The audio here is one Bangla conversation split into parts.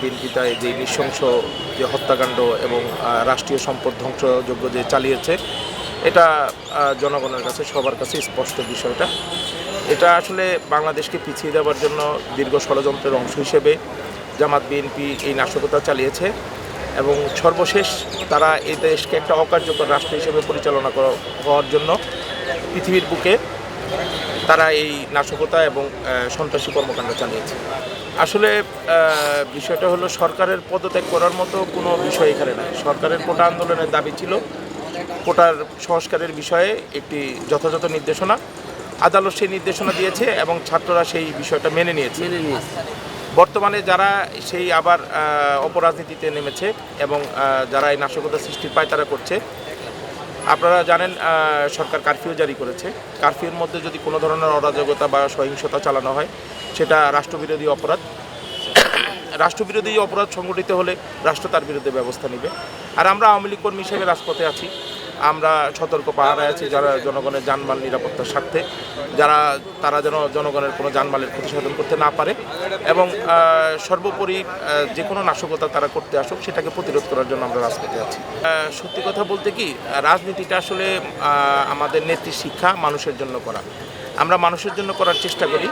বিএনপিতে যে নৃশংস যে হত্যাকাণ্ড এবং রাষ্ট্রীয় সম্পদ ধ্বংসযোগ্য যে চালিয়েছে, এটা জনগণের কাছে, সবার কাছে স্পষ্ট বিষয়টা। এটা আসলে বাংলাদেশকে পিছিয়ে দেওয়ার জন্য দীর্ঘ ষড়যন্ত্রের অংশ হিসেবে জামাত বিএনপি এই নাশকতা চালিয়েছে এবং সর্বশেষ তারা এই দেশকে একটা অকার্যকর রাষ্ট্র হিসেবে পরিচালনা করা, হওয়ার জন্য পৃথিবীর বুকে তারা এই নাশকতা এবং সন্ত্রাসী কর্মকাণ্ড চালিয়েছে। আসলে বিষয়টা হলো সরকারের পদত্যাগ করার মতো কোনো বিষয় এখানে নাই। সরকারের কোটা আন্দোলনের দাবি ছিল কোটার সংস্কারের বিষয়ে একটি যথাযথ নির্দেশনা। আদালত সেই নির্দেশনা দিয়েছে এবং ছাত্ররা সেই বিষয়টা মেনে নিয়েছে। মেনে বর্তমানে যারা সেই আবার অপরাজনীতিতে নেমেছে এবং যারা এই নাশকতা সৃষ্টির পায়তারা করছে। আপনারা জানেন সরকার কারফিউ জারি করেছে। কারফিউর মধ্যে যদি কোনো ধরনের অরাজকতা বা সহিংসতা চালানো হয়, সেটা রাষ্ট্রবিরোধী অপরাধ। রাষ্ট্রবিরোধী অপরাধ সংগঠিত হলে রাষ্ট্র তার বিরুদ্ধে ব্যবস্থা নেবে। আর আমরা আওয়ামী লীগ কর্মী হিসেবে রাজপথে আছি। আমরা সতর্ক পাহারায় আছি যারা জনগণের জানমাল নিরাপত্তার স্বার্থে, যারা, তারা যেন জনগণের কোনো জানমালের ক্ষতি সাধন করতে না পারে এবং সর্বোপরি যে কোনো নাশকতা তারা করতে আসুক, সেটাকে প্রতিরোধ করার জন্য আমরা রাজপথে আছি। সত্যি কথা বলতে কি, রাজনীতিটা আসলে আমাদের নেত্রী শিক্ষা মানুষের জন্য করা। আমরা মানুষের জন্য করার চেষ্টা করি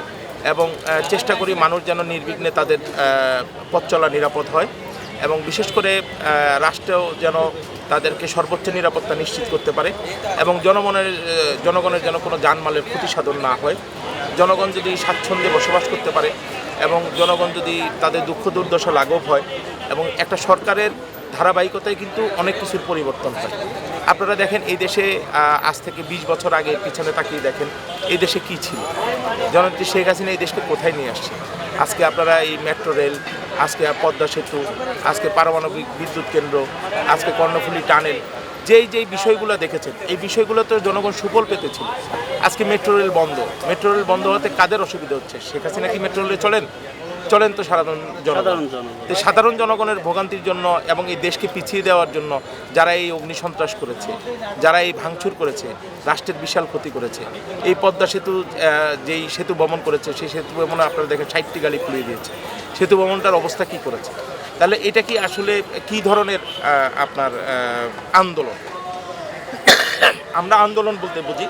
এবং চেষ্টা করি মানুষ যেন নির্বিঘ্নে তাদের পথ চলা নিরাপদ হয় এবং বিশেষ করে রাষ্ট্রেও যেন তাদেরকে সর্বোচ্চ নিরাপত্তা নিশ্চিত করতে পারে এবং জনগণের জনগণের যেন কোনো যানমালের ক্ষতি সাধন না হয়। জনগণ যদি স্বাচ্ছন্দ্যে বসবাস করতে পারে এবং জনগণ যদি তাদের দুঃখ দুর্দশা লাঘব হয় এবং একটা সরকারের ধারাবাহিকতায় কিন্তু অনেক কিছুর পরিবর্তন হয়। আপনারা দেখেন এই দেশে আজ থেকে বিশ বছর আগে পিছনে তাকিয়ে দেখেন এই দেশে কী ছিল? জননেত্রী শেখ হাসিনা এই দেশকে কোথায় নিয়ে আসছে? আজকে আপনারা এই মেট্রো রেল আজকে পদ্মা সেতু, আজকে পারমাণবিক বিদ্যুৎ কেন্দ্র, আজকে কর্ণফুলী টানেল, যেই যেই বিষয়গুলো দেখেছেন, এই বিষয়গুলো তো জনগণ সুফল পেতেছিল। আজকে মেট্রো রেল বন্ধ, মেট্রো রেল বন্ধ হতে কাদের অসুবিধা হচ্ছে? শেখ হাসিনা কি মেট্রো রেলে চলেন? চলেন তো সাধারণ জনগণ। সাধারণ তো সাধারণ জনগণের ভোগান্তির জন্য এবং এই দেশকে পিছিয়ে দেওয়ার জন্য যারা এই অগ্নিসন্ত্রাস করেছে যারা এই ভাঙচুর করেছে রাষ্ট্রের বিশাল ক্ষতি করেছে এই পদ্মা সেতু যেই সেতু ভ্রমণ করেছে সেই সেতু ভ্রমণে আপনারা দেখেন ষাটটি গাড়ি খুলিয়ে দিয়েছে। সেতু ভ্রমণটার অবস্থা কি করেছে? তাহলে এটা কি আসলে কি ধরনের আপনার আন্দোলন? আমরা আন্দোলন বলতে বুঝি।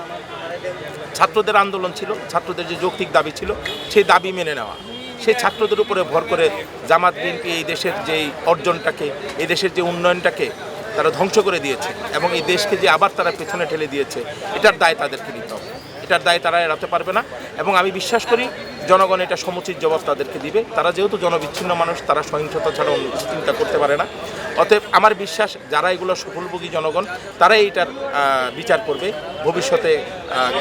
ছাত্রদের আন্দোলন ছিল ছাত্রদের যে যৌক্তিক দাবি ছিল সেই দাবি মেনে নেওয়া। সেই ছাত্রদের উপরে ভর করে জামাত বিএনপি এই দেশের যেই অর্জনটাকে, এই দেশের যে উন্নয়নটাকে তারা ধ্বংস করে দিয়েছে এবং এই দেশকে যে আবার তারা পেছনে ঠেলে দিয়েছে, এটার দায় তাদেরকে নিতে হবে। এটার দায় তারা এড়াতে পারবে না এবং আমি বিশ্বাস করি জনগণ এটা সমুচিত জবাব তাদেরকে দিবে। তারা যেহেতু জনবিচ্ছিন্ন মানুষ, তারা সহিংসতা ছাড়া অন্য চিন্তা করতে পারে না। অতএব আমার বিশ্বাস, যারা এগুলো সফলভোগী জনগণ, তারাই এটার বিচার করবে। ভবিষ্যতে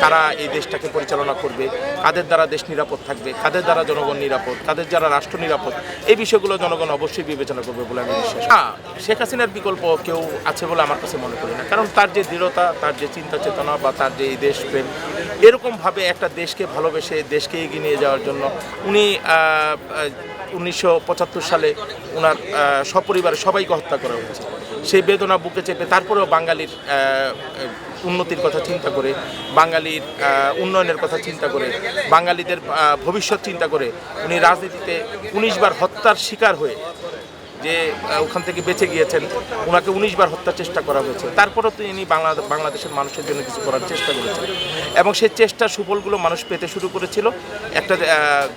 কারা এই দেশটাকে পরিচালনা করবে, কাদের দ্বারা দেশ নিরাপদ থাকবে, কাদের দ্বারা জনগণ নিরাপদ, কাদের দ্বারা রাষ্ট্র নিরাপদ, এই বিষয়গুলো জনগণ অবশ্যই বিবেচনা করবে বলে আমি বিশ্বাস হ্যাঁ শেখ হাসিনার বিকল্প কেউ আছে বলে আমার কাছে মনে করি না। কারণ তার যে দৃঢ়তা, তার যে চিন্তা চেতনা বা তার যে এই দেশপ্রেম, এরকমভাবে একটা দেশকে ভালোবেসে দেশকে এগিয়ে নিয়ে যাওয়ার জন্য। উনি উনিশশো পঁচাত্তর সালে ওনার সপরিবারে সবাইকে হত্যা করা হয়েছে। সেই বেদনা বুকে চেপে তারপরেও বাঙালির উন্নতির কথা চিন্তা করে, বাঙালির উন্নয়নের কথা চিন্তা করে, বাঙালিদের ভবিষ্যৎ চিন্তা করে উনি রাজনীতিতে উনিশবার হত্যার শিকার হয়ে যে ওখান থেকে বেঁচে গিয়েছেন ওনাকে উনিশ বার হত্যার চেষ্টা করা হয়েছে। তারপরেও তিনি বাংলা, বাংলাদেশের মানুষের জন্য কিছু করার চেষ্টা করেছেন। এবং সেই চেষ্টার সুফলগুলো মানুষ পেতে শুরু করেছিল। একটা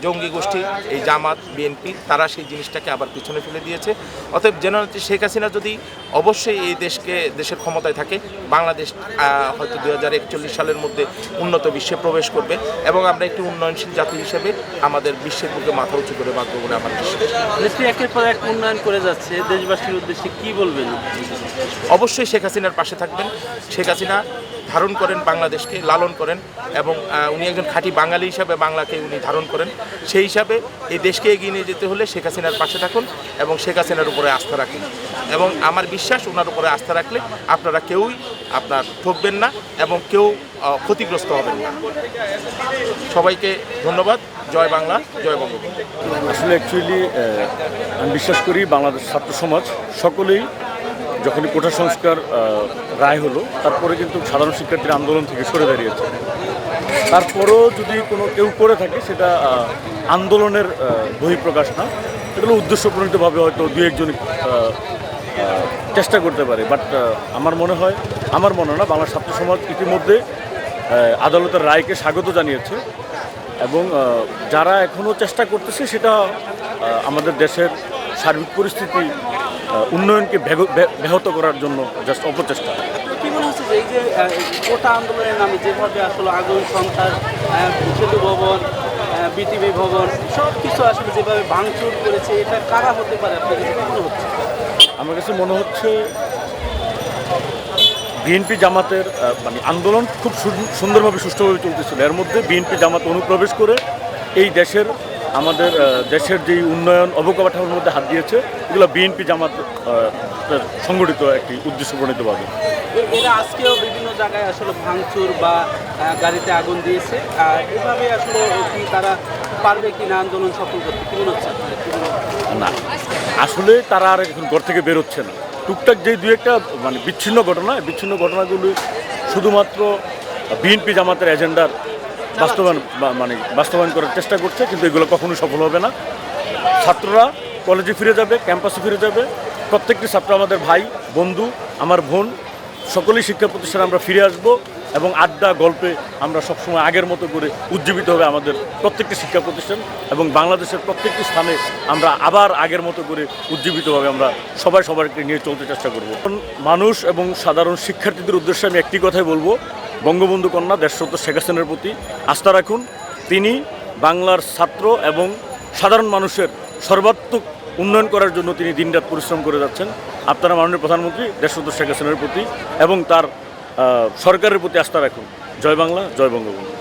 জঙ্গি গোষ্ঠী, এই জামাত, বিএনপি, তারা সেই জিনিসটাকে আবার পিছনে ফেলে দিয়েছে। অতএব জেনারেল শেখ হাসিনা যদি অবশ্যই এই দেশকে, দেশের ক্ষমতায় থাকে, বাংলাদেশ হয়তো দু হাজার একচল্লিশ সালের মধ্যে উন্নত বিশ্বে প্রবেশ করবে। এবং আমরা একটি উন্নয়নশীল জাতি হিসেবে আমাদের বিশ্বের বুকে মাথা উঁচু করে বাঁচবো বলে আমার দেশটি একের পর এক উন্নয়ন করে যাচ্ছে দেশবাসীর উদ্দেশ্যে কি বলবেন? অবশ্যই শেখ হাসিনার পাশে থাকবেন। শেখ হাসিনা ধারণ করেন বাংলাদেশকে লালন করেন এবং উনি একজন খাঁটি বাঙালি হিসাবে বাংলাকে উনি ধারণ করেন। সেই হিসাবে এই দেশকে এগিয়ে নিয়ে যেতে হলে শেখ হাসিনার পাশে থাকুন এবং শেখ হাসিনার উপরে আস্থা রাখুন। এবং আমার বিশ্বাস ওনার উপরে আস্থা রাখলে আপনারা কেউই আপনার ঠকবেন না এবং কেউ ক্ষতিগ্রস্ত হবেন না। সবাইকে ধন্যবাদ। জয় বাংলা, জয় বঙ্গবন্ধু। আসলে অ্যাকচুয়ালি আমি বিশ্বাস করি বাংলাদেশ ছাত্র সমাজ সকলেই যখনই কোটা সংস্কার রায় হলো, তারপরে কিন্তু সাধারণ শিক্ষার্থীর আন্দোলন থেকে সরে দাঁড়িয়েছে। তারপরেও যদি কোনো কেউ করে থাকে, সেটা আন্দোলনের বহিঃপ্রকাশ না এগুলো উদ্দেশ্যপ্রণীতভাবে হয়তো দু একজন চেষ্টা করতে পারে। বাট আমার মনে হয়, আমার মনে না বাংলা ছাত্র সমাজ ইতিমধ্যে আদালতের রায়কে স্বাগত জানিয়েছে। এবং যারা এখনও চেষ্টা করতেছে সেটা আমাদের দেশের সার্বিক পরিস্থিতি উন্নয়নকে ব্যাহত করার জন্য জাস্ট অপচেষ্টা। কি মনে হচ্ছে যে এই যে কোটা আন্দোলনের নামে যেভাবে আসলে আগুন সন্ত্রাস আহ, সেতু ভবন বিটিভি ভবন সব কিছু আসলে যেভাবে ভাঙচুর করেছে এটা কারা হতে পারে? আপনার কাছে মনে হচ্ছে? আমার কাছে মনে হচ্ছে বিএনপি জামাতের মানে আন্দোলন খুব সুন্দরভাবে সুষ্ঠুভাবে চলতেছিল এর মধ্যে বিএনপি জামাত অনুপ্রবেশ করে এই দেশের আমাদের দেশের যেই উন্নয়ন অবকাঠামোর মধ্যে হাত দিয়েছে এগুলো বিএনপি জামাত সংগঠিত একটি উদ্দেশ্য প্রণীতভাবে এরা আজকেও বিভিন্ন জায়গায় আসলে ভাঙচুর বা গাড়িতে আগুন দিয়েছে আর এভাবে আসলে কি তারা পারবে কি না আন্দোলন সফল করতে? কি মনে হচ্ছে? না আসলে তারা আর এখন ঘর থেকে বেরোচ্ছে না টুকটাক যে দু একটা মানে বিচ্ছিন্ন ঘটনা বিচ্ছিন্ন ঘটনাগুলি শুধুমাত্র বিএনপি জামাতের এজেন্ডার বাস্তবায়ন মানে বাস্তবায়ন করার চেষ্টা করছে, কিন্তু এগুলো কখনো সফল হবে না। ছাত্ররা কলেজে ফিরে যাবে ক্যাম্পাসে ফিরে যাবে। প্রত্যেকটি ছাত্র আমাদের ভাই, বন্ধু, আমার বোন, সকলেই শিক্ষা প্রতিষ্ঠানে আমরা ফিরে আসব। এবং আড্ডা, গল্পে আমরা সবসময় আগের মতো করে উজ্জীবিত হবে আমাদের প্রত্যেকটি শিক্ষা প্রতিষ্ঠান এবং বাংলাদেশের প্রত্যেকটি স্থানে আমরা আবার আগের মতো করে উজ্জীবিতভাবে আমরা সবাই সবাইকে নিয়ে চলতে চেষ্টা করব। মানুষ এবং সাধারণ শিক্ষার্থীদের উদ্দেশ্যে আমি একটি কথাই বলব। বঙ্গবন্ধু কন্যা দেশরত্ন শেখ হাসিনার প্রতি আস্থা রাখুন। তিনি বাংলার ছাত্র এবং সাধারণ মানুষের সর্বাত্মক উন্নয়ন করার জন্য তিনি দিনরাত পরিশ্রম করে যাচ্ছেন। আপনারা মাননীয় প্রধানমন্ত্রী দেশরত্ন শেখ হাসিনার প্রতি এবং তার সরকারের প্রতি আস্থা রাখুন। জয় বাংলা জয় বঙ্গবন্ধু।